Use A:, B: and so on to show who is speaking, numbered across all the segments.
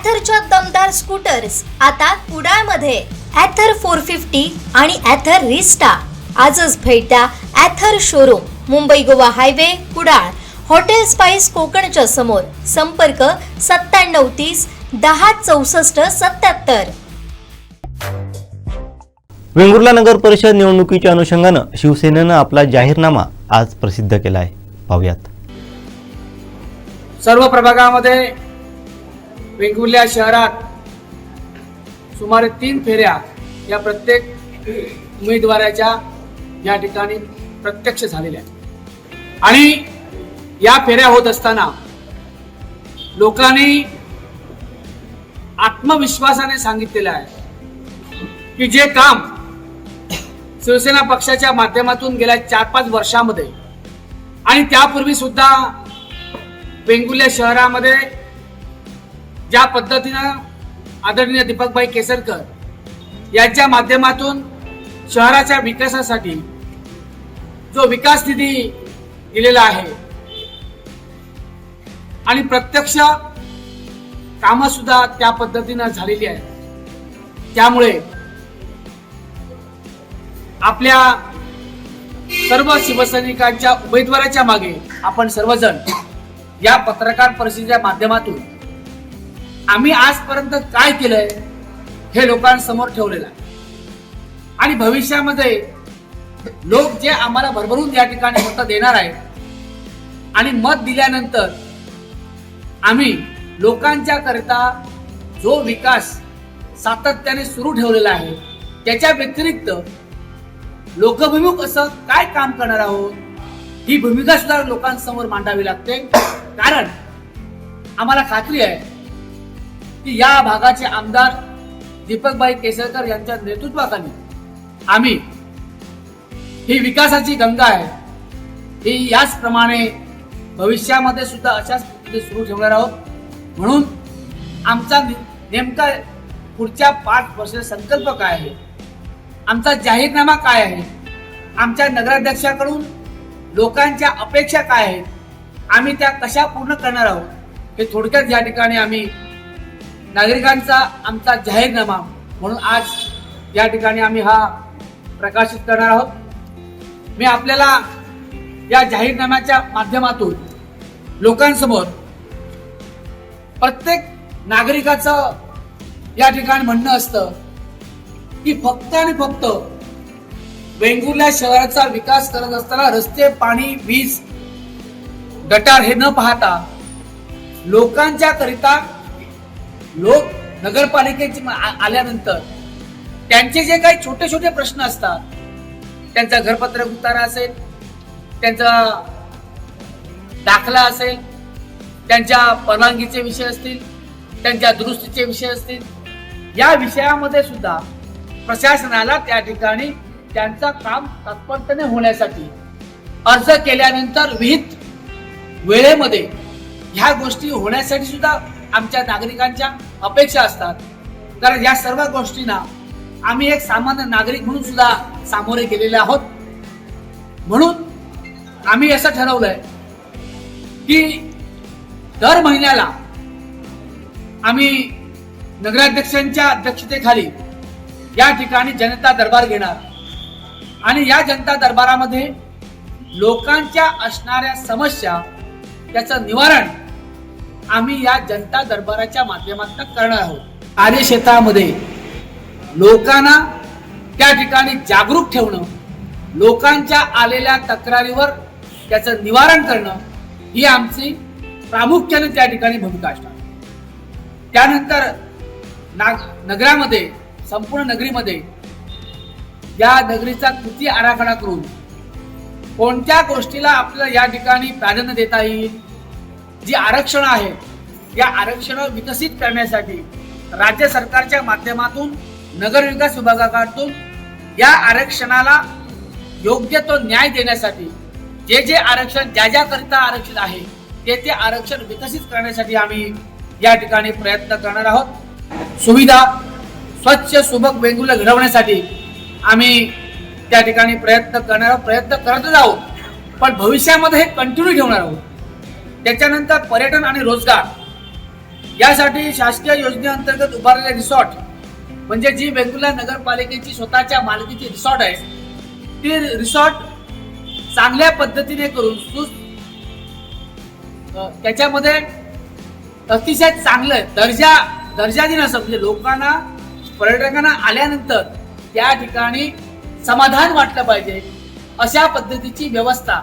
A: ॲथरच्या दमदार स्कूटर्स आता कुडाळमध्ये. ॲथर फोर फिफ्टी आणि ॲथर रिस्टा आजच भेट द्या Ather showroom Mumbai Goa highway Kudal. Hotel spice कोकणच्या समोर. संपर्क सत्त्याण्णव तीस दहा चौसष्ट सत्याहत्तर
B: वेंगुर्ला नगर परिषद निवडणुकीच्या अनुषंगानं शिवसेनेनं आपला जाहीरनामा आज प्रसिद्ध केला आहे पाहुयात.
C: सर्व प्रभागामध्ये वेंगुर्ल्या शहरात सुमारे तीन फेऱ्या या प्रत्येक उमेदवाराच्या या ठिकाणी प्रत्यक्ष झालेल्या आहेत. आणि या फेऱ्या होत असताना लोकांनी आत्मविश्वासाने सांगितलेलं आहे की जे काम शिवसेना पक्षाच्या माध्यमातून गेल्या चार पाच वर्षामध्ये आणि त्यापूर्वी सुद्धा वेंगुर्ल्या शहरामध्ये ज्या पद्धतीनं आदरणीय दीपकभाई केसरकर यांच्या माध्यमातून शहराच्या विकासासाठी जो विकास निधी दिलेला आहे आणि प्रत्यक्ष कामं सुद्धा त्या पद्धतीनं झालेली आहेत. त्यामुळे आपल्या सर्व शिवसैनिकांच्या उमेदवाराच्या मागे आपण सर्वजण या पत्रकार परिषदेच्या माध्यमातून आम्ही आजपर्यंत काय केलंय हे लोकांसमोर ठेवलेलं आहे. आणि भविष्यामध्ये लोक जे आम्हाला भरभरून या ठिकाणी मत देणार आहेत आणि मत दिल्यानंतर आम्ही लोकांच्या करता जो विकास सातत्याने सुरू ठेवलेला आहे त्याच्या व्यतिरिक्त लोकभिमुख असं काय काम करणार आहोत ही भूमिका सुद्धा लोकांसमोर मांडावी लागते. कारण आम्हाला खात्री आहे की या भागाचे आमदार दीपकबाई केसरकर यांच्या नेतृत्वाखाली आम्ही ही विकासाची गंगा आहे. ही याचप्रमाणे भविष्यामध्ये सुद्धा अशाच पद्धतीने सुरू ठेवणार आहोत. म्हणून आमचा ने- नेमका पुढच्या पाच वर्ष संकल्प काय आहे? आमचा जाहीरनामा काय आहे? आमच्या नगराध्यक्षाकडून लोकांच्या अपेक्षा काय आहेत? आम्ही त्या कशा पूर्ण करणार आहोत? हे थोडक्यात या ठिकाणी आम्ही नागरिकांचा आमचा जाहीरनामा म्हणून आज या ठिकाणी आम्ही हा प्रकाशित करणार आहोत. मी आपल्याला या जाहीरनाम्याच्या माध्यमातून लोकांसमोर प्रत्येक नागरिकाचं या ठिकाणी म्हणणं असतं की फक्त आणि फक्त वेंगुर्ल्या शहराचा विकास करत असताना रस्ते पाणी वीज गटार हे न पाहता लोकांच्या करिता लोक नगरपालिकेची आल्यानंतर त्यांचे जे काही छोटे छोटे प्रश्न असतात त्यांचा घरपत्र उतारा असेल त्यांचा दाखला असेल त्यांच्या परवानगीचे विषय असतील त्यांच्या दुरुस्तीचे विषय असतील या विषयामध्ये सुद्धा प्रशासनाला त्या ठिकाणी त्यांचा काम तत्परतेने होण्यासाठी अर्ज केल्यानंतर विहित वेळेमध्ये ह्या गोष्टी होण्यासाठी सुद्धा आमच्या नागरिकांच्या अपेक्षा असतात. कारण या सर्व गोष्टींना आम्ही एक सामान्य नागरिक म्हणून सुद्धा सामोरे गेलेले आहोत. म्हणून आम्ही असं ठरवलंय की दर महिन्याला आम्ही नगराध्यक्षांच्या अध्यक्षतेखाली या ठिकाणी जनता दरबार घेणार. आणि या जनता दरबारामध्ये लोकांच्या असणाऱ्या समस्या त्याचं निवारण आम्ही या जनता दरबाराच्या माध्यमातून करणार आहोत. कार्यक्षेत्रामध्ये लोकांना त्या ठिकाणी जागरूक ठेवणं लोकांच्या आलेल्या तक्रारीवर त्याचं निवारण करणं ही आमची प्रामुख्याने त्या ठिकाणी भूमिका असणार. त्यानंतर नाग नगरामध्ये संपूर्ण नगरीमध्ये या नगरीचा कृती आराखडा करून कोणत्या गोष्टीला आपल्याला या ठिकाणी प्राधान्य देता येईल जी आरक्षण आहे या आरक्षण विकसित करण्यासाठी राज्य सरकारच्या माध्यमातून नगरविकास विभागाकडून या आरक्षणाला योग्य तो न्याय देण्यासाठी जे जे आरक्षण ज्या ज्या करिता आरक्षित आहे ते ते आरक्षण विकसित करण्यासाठी आम्ही या ठिकाणी प्रयत्न करणार आहोत. सुविधा स्वच्छ सुबक वेंगुर्ला घडवण्यासाठी आम्ही त्या ठिकाणी प्रयत्न करणार आहोत प्रयत्न करतच आहोत. पण भविष्यामध्ये हे कंटिन्यू ठेवणार आहोत त्याच्यानंतर पर्यटन आणि रोजगार. यासाठी शासकीय योजनेअंतर्गत उभारलेले रिसॉर्ट म्हणजे जी वेंगुर्ला नगरपालिकेची स्वतःच्या मालकीची रिसॉर्ट आहे ती रिसॉर्ट चांगल्या पद्धतीने करून त्याच्यामध्ये अतिशय चांगलं दर्जा दर्जाधीन असं म्हणजे लोकांना पर्यटकांना आल्यानंतर त्या ठिकाणी समाधान वाटलं पाहिजे अशा पद्धतीची व्यवस्था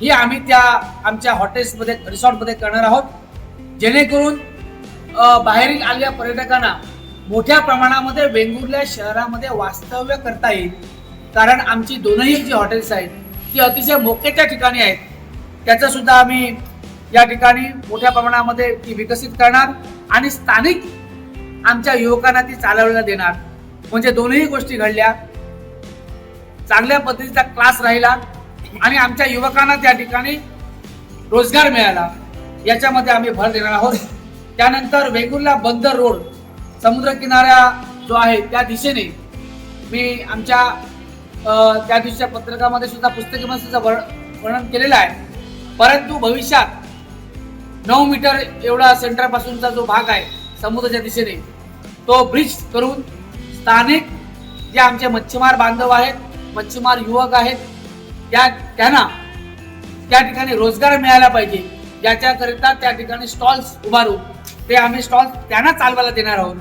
C: ही आम्ही त्या आमच्या हॉटेल्समध्ये रिसॉर्टमध्ये करणार आहोत. जेणेकरून बाहेरील आलेल्या पर्यटकांना मोठ्या प्रमाणामध्ये वेंगुर्ल्या शहरामध्ये वास्तव्य करता येईल. कारण आमची दोनही जी हॉटेल्स आहेत ती अतिशय मोक्याच्या ठिकाणी आहेत. त्याचं सुद्धा आम्ही या ठिकाणी मोठ्या प्रमाणामध्ये ती विकसित करणार आणि स्थानिक आमच्या युवकांना ती चालवण्याला देणार. म्हणजे दोनही गोष्टी घडल्या. चांगल्या पद्धतीचा क्लास राहिला. आणि आमच्या युवकांना त्या ठिकाणी रोजगार मिळाला. याच्यामध्ये आम्ही भर देणार आहोत. त्यानंतर वेंगुर्ला बंदर रोड समुद्र किनारा जो आहे त्या दिशेने मी आमच्या त्या दिवशीच्या पत्रकामध्ये सुद्धा पुस्तकामध्ये सुद्धा वर्ण- वर्णन केलेलं आहे. परंतु भविष्यात नऊ मीटर एवढा सेंटरपासूनचा जो भाग आहे समुद्राच्या दिशेने तो ब्रिज करून स्थानिक जे आमचे मच्छीमार बांधव आहेत मच्छीमार युवक आहेत त्या त्यांना त्या ठिकाणी रोजगार मिळाला पाहिजे. ज्याच्याकरिता त्या ठिकाणी स्टॉल्स उभारू. ते आम्ही स्टॉल्स त्यांना चालवायला देणार आहोत.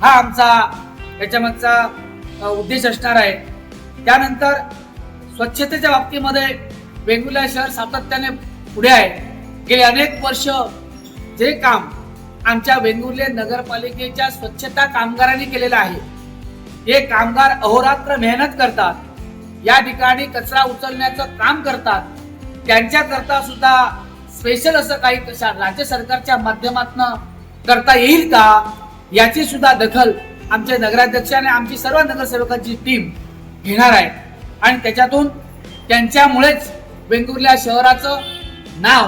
C: हा आमचा याच्यामागचा उद्देश असणार आहे. त्यानंतर स्वच्छतेच्या बाबतीमध्ये वेंगुर्ला शहर सातत्याने पुढे आहे. गेले अनेक वर्ष जे काम आमच्या वेंगुर्ले नगरपालिकेच्या स्वच्छता कामगारांनी केलेलं आहे. हे कामगार अहोरात्र मेहनत करतात. या ठिकाणी कचरा उचलण्याचं काम करतात. त्यांच्याकरता सुद्धा स्पेशल असं काही कशा राज्य सरकारच्या माध्यमातून करता येईल का? याची सुद्धा दखल आमचे नगराध्यक्ष आणि आमची सर्व नगरसेवकांची टीम घेणार आहे. आणि त्याच्यातून त्यांच्यामुळेच वेंगुर्ल्या शहराचं नाव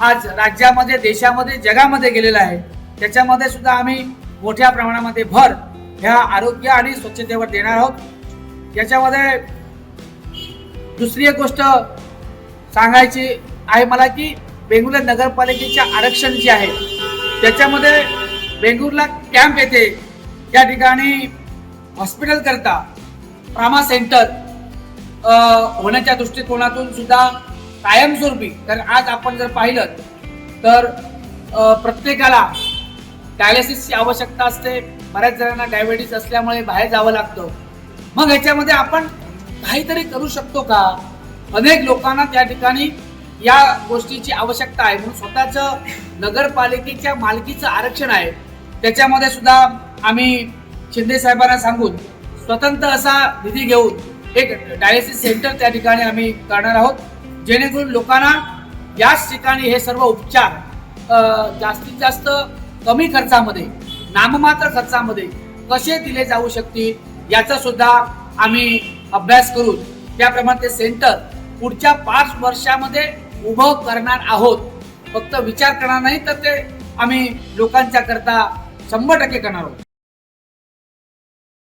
C: आज राज्यामध्ये देशामध्ये जगामध्ये गेलेलं आहे. त्याच्यामध्ये सुद्धा आम्ही मोठ्या प्रमाणामध्ये भर ह्या आरोग्य आणि स्वच्छतेवर देणार आहोत. याच्यामध्ये दुसरी एक गोष्ट सांगायची आहे मला की वेंगुर्ला नगरपालिकेचे आरक्षण जे आहे त्याच्यामध्ये वेंगुर्ला कॅम्प येते. या ठिकाणी हॉस्पिटल करता. ट्रामा सेंटर होण्याच्या दृष्टिकोनातून सुद्धा कायमस्वरूपी. कारण आज आपण जर पाहिलं तर प्रत्येकाला डायलिसिसची आवश्यकता असते. बऱ्याच जणांना डायबिटीस असल्यामुळे बाहेर जावं लागतं. मग ह्याच्यामध्ये आपण काहीतरी करू शकतो का? अनेक लोकांना त्या ठिकाणी या गोष्टीची आवश्यकता आहे. म्हणून स्वतःचं नगरपालिकेच्या मालकीचं आरक्षण आहे. त्याच्यामध्ये सुद्धा आम्ही शिंदे साहेबांना सांगून स्वतंत्र असा निधी घेऊन एक डायलिसिस सेंटर त्या ठिकाणी आम्ही करणार आहोत. जेणेकरून लोकांना याच ठिकाणी हे सर्व उपचार जास्तीत जास्त कमी खर्चामध्ये नाममात्र खर्चामध्ये कसे दिले जाऊ शकतील याचा सुद्धा आम्ही अभ्यास करून त्याप्रमाणे ते सेंटर पुढच्या पाच वर्षामध्ये उभं करणार आहोत. फक्त विचार करणार नाही तर ते आम्ही लोकांच्या करता शंभर टक्के करणार आहोत.